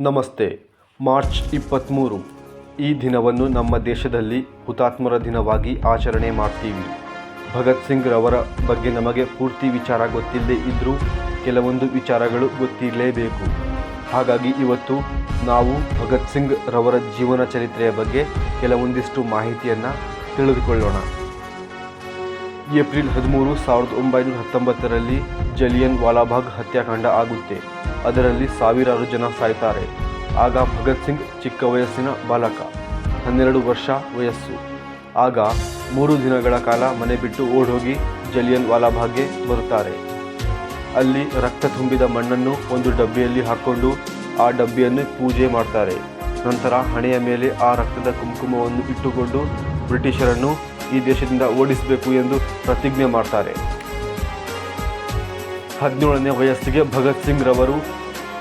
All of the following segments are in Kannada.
ನಮಸ್ತೆ. ಮಾರ್ಚ್ ಇಪ್ಪತ್ತ್ಮೂರು ಈ ದಿನವನ್ನು ನಮ್ಮ ದೇಶದಲ್ಲಿ ಹುತಾತ್ಮರ ದಿನವಾಗಿ ಆಚರಣೆ ಮಾಡ್ತೀವಿ. ಭಗತ್ ಸಿಂಗ್ ರವರ ಬಗ್ಗೆ ನಮಗೆ ಪೂರ್ತಿ ವಿಚಾರ ಗೊತ್ತಿಲ್ಲದೇ ಇದ್ದರೂ ಕೆಲವೊಂದು ವಿಚಾರಗಳು ಗೊತ್ತಿರಲೇಬೇಕು. ಹಾಗಾಗಿ ಇವತ್ತು ನಾವು ಭಗತ್ ಸಿಂಗ್ ರವರ ಜೀವನ ಚರಿತ್ರೆಯ ಬಗ್ಗೆ ಕೆಲವೊಂದಿಷ್ಟು ಮಾಹಿತಿಯನ್ನು ತಿಳಿದುಕೊಳ್ಳೋಣ. ಏಪ್ರಿಲ್ ಹದಿಮೂರು, ಸಾವಿರದ ಒಂಬೈನೂರ ಹತ್ತೊಂಬತ್ತರಲ್ಲಿ ಜಲಿಯನ್ ವಾಲಾಬಾಗ್ ಹತ್ಯಾಕಾಂಡ ಆಗುತ್ತೆ. ಅದರಲ್ಲಿ ಸಾವಿರಾರು ಜನ ಸಾಯ್ತಾರೆ. ಆಗ ಭಗತ್ ಸಿಂಗ್ ಚಿಕ್ಕ ವಯಸ್ಸಿನ ಬಾಲಕ, ಹನ್ನೆರಡು ವರ್ಷ ವಯಸ್ಸು. ಆಗ ಮೂರು ದಿನಗಳ ಕಾಲ ಮನೆ ಬಿಟ್ಟು ಓಡೋಗಿ ಜಲಿಯನ್ ವಾಲಾಬಾಗ್ಗೆ ಬರುತ್ತಾರೆ. ಅಲ್ಲಿ ರಕ್ತ ತುಂಬಿದ ಮಣ್ಣನ್ನು ಒಂದು ಡಬ್ಬಿಯಲ್ಲಿ ಹಾಕ್ಕೊಂಡು ಆ ಡಬ್ಬಿಯನ್ನು ಪೂಜೆ ಮಾಡ್ತಾರೆ. ನಂತರ ಹಣೆಯ ಮೇಲೆ ಆ ರಕ್ತದ ಕುಂಕುಮವನ್ನು ಇಟ್ಟುಕೊಂಡು ಬ್ರಿಟಿಷರನ್ನು ಈ ದೇಶದಿಂದ ಓಡಿಸಬೇಕು ಎಂದು ಪ್ರತಿಜ್ಞೆ ಮಾಡ್ತಾರೆ. ಹದಿನೇಳನೇ ವಯಸ್ಸಿಗೆ ಭಗತ್ ಸಿಂಗ್ ರವರು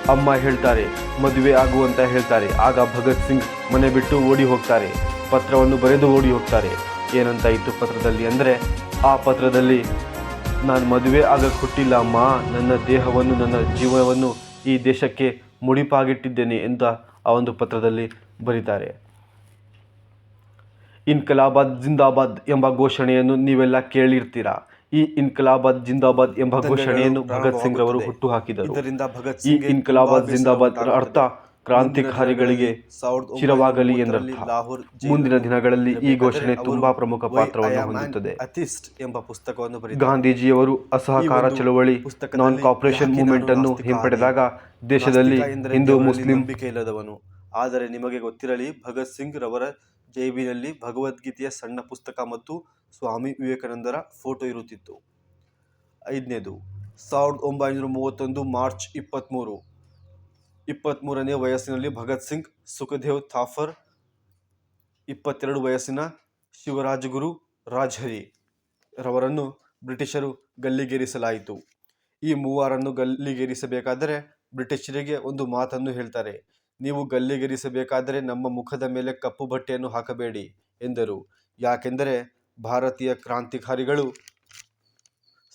ಅಮ್ಮ ಹೇಳ್ತಾರೆ, ಮದುವೆ ಆಗುವಂತ ಹೇಳ್ತಾರೆ. ಆಗ ಭಗತ್ ಸಿಂಗ್ ಮನೆ ಬಿಟ್ಟು ಓಡಿ ಹೋಗ್ತಾರೆ. ಪತ್ರವನ್ನು ಬರೆದು ಓಡಿ ಹೋಗ್ತಾರೆ. ಏನಂತ ಇತ್ತು ಪತ್ರದಲ್ಲಿ ಅಂದರೆ, ಆ ಪತ್ರದಲ್ಲಿ, ನಾನು ಮದುವೆ ಆಗಕ್ಕೆ ಹುಟ್ಟಿಲ್ಲ ಅಮ್ಮ. ನನ್ನ ದೇಹವನ್ನು, ನನ್ನ ಜೀವನವನ್ನು ಈ ದೇಶಕ್ಕೆ ಮುಡಿಪಾಗಿಟ್ಟಿದ್ದೇನೆ ಅಂತ ಆ ಒಂದು ಪತ್ರದಲ್ಲಿ ಬರೀತಾರೆ. ಇನ್ಕಲಾಬಾದ್, ಜಿಂದಾಬಾದ್ ಎಂಬ ಘೋಷಣೆಯನ್ನು ನೀವೆಲ್ಲ ಕೇಳಿರ್ತೀರಾ? ಈ ಇನ್ಕಲಾಬಾದ್ ಜಿಂದಾಬಾದ್ ಎಂಬ ಘೋಷಣೆಯನ್ನು ಭಗತ್ ಸಿಂಗ್ ರವರು ಹುಟ್ಟು ಹಾಕಿದರು ಇದರಿಂದ ಭಗತ್ ಈ ಸಿಂಗ್ ಇನ್ಕಲಾಬಾದ್ ಜಿಂದಾಬಾದ್ ಅರ್ಥ ಕ್ರಾಂತಿಕಾರಿಗಳಿಗೆ ಚಿರವಾಗಲಿ ಎಂದರ್ಥ. ಮುಂದಿನ ದಿನಗಳಲ್ಲಿ ಈ ಘೋಷಣೆ ತುಂಬಾ ಪ್ರಮುಖ ಪಾತ್ರವನ್ನು ಹೊಂದುತ್ತದೆ ಅತಿಸ್ಟ್ ಎಂಬ ಪುಸ್ತಕವನ್ನು ಗಾಂಧೀಜಿಯವರು ಅಸಹಕಾರ ಚಳವಳಿ ನಾನ್ ಕಾಪರೇಷನ್ ಮೂವ್ಮೆಂಟ್ ಅನ್ನು ಹಿಂಪಡೆದಾಗ ದೇಶದಲ್ಲಿ ಹಿಂದೂ ಮುಸ್ಲಿಂ ಇಲ್ಲದವನು. ಆದರೆ ನಿಮಗೆ ಗೊತ್ತಿರಲಿ ಭಗತ್ ಸಿಂಗ್ ರವರ ಜೇಬಿನಲ್ಲಿ ಭಗವದ್ಗೀತೆಯ ಸಣ್ಣ ಪುಸ್ತಕ ಮತ್ತು ಸ್ವಾಮಿ ವಿವೇಕಾನಂದರ ಫೋಟೋ ಇರುತ್ತಿತ್ತು. ಐದನೇದು, ಸಾವಿರದ ಒಂಬೈನೂರ ಮೂವತ್ತೊಂದು ಮಾರ್ಚ್ ಇಪ್ಪತ್ತ್ಮೂರು ಇಪ್ಪತ್ತ್ಮೂರನೇ ವಯಸ್ಸಿನಲ್ಲಿ ಭಗತ್ ಸಿಂಗ್, ಸುಖದೇವ್ ಥಾಫರ್, ಇಪ್ಪತ್ತೆರಡು ವಯಸ್ಸಿನ ಶಿವರಾಜಗುರು ರಾಜ್ಹರಿ ರವರನ್ನು ಬ್ರಿಟಿಷರು ಗಲ್ಲಿಗೇರಿಸಲಾಯಿತು. ಈ ಮೂವರನ್ನು ಗಲ್ಲಿಗೇರಿಸಬೇಕಾದರೆ ಬ್ರಿಟಿಷರಿಗೆ ಒಂದು ಮಾತನ್ನು ಹೇಳ್ತಾರೆ. ನೀವು ಗಲ್ಲಿಗೇರಿಸಬೇಕಾದರೆ ನಮ್ಮ ಮುಖದ ಮೇಲೆ ಕಪ್ಪು ಬಟ್ಟೆಯನ್ನು ಹಾಕಬೇಡಿ, ಎಂದರು. ಯಾಕೆಂದರೆ ಭಾರತೀಯ ಕ್ರಾಂತಿಕಾರಿಗಳು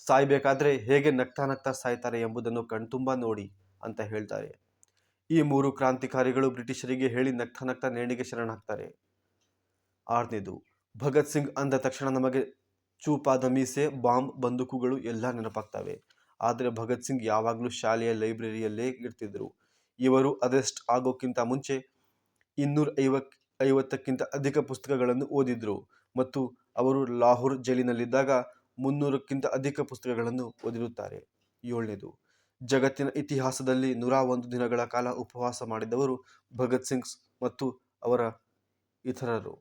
ಸಾಯ್ಬೇಕಾದ್ರೆ ಹೇಗೆ ನಗ್ತಾ ನಗ್ತಾ ಸಾಯ್ತಾರೆ ಎಂಬುದನ್ನು ಕಣ್ತುಂಬ ನೋಡಿ ಅಂತ ಹೇಳ್ತಾರೆ. ಈ ಮೂರು ಕ್ರಾಂತಿಕಾರಿಗಳು ಬ್ರಿಟಿಷರಿಗೆ ಹೇಳಿ ನಗ್ತಾ ನಗ್ತಾ ನೇಣಿಗೆ ಶರಣಾಗ್ತಾರೆ. ಆರನೇದು, ಭಗತ್ ಸಿಂಗ್ ಅಂದ ತಕ್ಷಣ ನಮಗೆ ಚೂಪಾದ ಮೀಸೆ, ಬಾಂಬ್, ಬಂದೂಕುಗಳು ಎಲ್ಲ ನೆನಪಾಗ್ತವೆ. ಆದರೆ ಭಗತ್ ಸಿಂಗ್ ಯಾವಾಗಲೂ ಶಾಲೆಯ ಲೈಬ್ರರಿಯಲ್ಲೇ ಇರ್ತಿದ್ರು. ಇವರು ಅರೆಸ್ಟ್ ಆಗೋಕ್ಕಿಂತ ಮುಂಚೆ ಇನ್ನೂರ ಐವತ್ ಐವತ್ತಕ್ಕಿಂತ ಅಧಿಕ ಪುಸ್ತಕಗಳನ್ನು ಓದಿದ್ರು ಮತ್ತು ಅವರು ಲಾಹೋರ್ ಜೈಲಿನಲ್ಲಿದ್ದಾಗ ಮುನ್ನೂರಕ್ಕಿಂತ ಅಧಿಕ ಪುಸ್ತಕಗಳನ್ನು ಓದಿರುತ್ತಾರೆ. ಏಳನೇದು, ಜಗತ್ತಿನ ಇತಿಹಾಸದಲ್ಲಿ ನೂರ ಒಂದು ದಿನಗಳ ಕಾಲ ಉಪವಾಸ ಮಾಡಿದವರು ಭಗತ್ ಸಿಂಗ್ ಮತ್ತು ಅವರ ಇತರರು.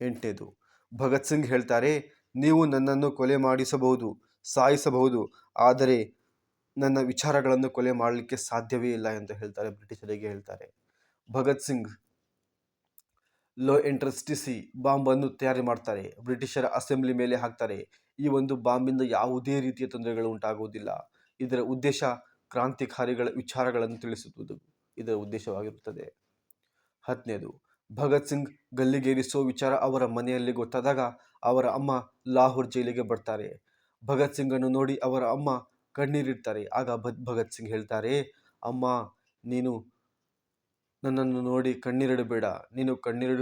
ಎಂಟನೇದು, ಭಗತ್ ಸಿಂಗ್ ಹೇಳ್ತಾರೆ, ನೀವು ನನ್ನನ್ನು ಕೊಲೆ ಮಾಡಿಸಬಹುದು, ಸಾಯಿಸಬಹುದು, ಆದರೆ ನನ್ನ ವಿಚಾರಗಳನ್ನು ಕೊಲೆ ಮಾಡಲಿಕ್ಕೆ ಸಾಧ್ಯವೇ ಇಲ್ಲ ಅಂತ ಹೇಳ್ತಾರೆ, ಬ್ರಿಟಿಷರಿಗೆ ಹೇಳ್ತಾರೆ. ಭಗತ್ ಸಿಂಗ್, ಲೋ ಇಂಟ್ರೆಸ್ಟಿಸಿ ಬಾಂಬನ್ನು ತಯಾರಿ ಮಾಡ್ತಾರೆ. ಬ್ರಿಟಿಷರ ಅಸೆಂಬ್ಲಿ ಮೇಲೆ ಹಾಕ್ತಾರೆ. ಈ ಒಂದು ಬಾಂಬಿಂದ ಯಾವುದೇ ರೀತಿಯ ತೊಂದರೆಗಳು ಉಂಟಾಗುವುದಿಲ್ಲ. ಇದರ ಉದ್ದೇಶ ಕ್ರಾಂತಿಕಾರಿಗಳ ವಿಚಾರಗಳನ್ನು ತಿಳಿಸುವುದು. ಇದರ ಉದ್ದೇಶವಾಗಿರುತ್ತದೆ. ಹತ್ತನೇದು ಭಗತ್ ಸಿಂಗ್ ಗಲ್ಲಿಗೇರಿಸುವ ವಿಚಾರ ಅವರ ಮನೆಯಲ್ಲಿ ಗೊತ್ತಾದಾಗ ಅವರ ಅಮ್ಮ ಲಾಹೋರ್ ಜೈಲಿಗೆ ಬರ್ತಾರೆ. ಭಗತ್ ಸಿಂಗನ್ನು ನೋಡಿ ಅವರ ಅಮ್ಮ ಕಣ್ಣೀರಿಡ್ತಾರೆ. ಆಗ ಭದ್ ಭಗತ್ ಸಿಂಗ್ ಹೇಳ್ತಾರೆ ಅಮ್ಮ ನೀನು ನನ್ನನ್ನು ನೋಡಿ ಕಣ್ಣೀರಿಡಬೇಡ. ನೀನು ಕಣ್ಣೀರಿಡು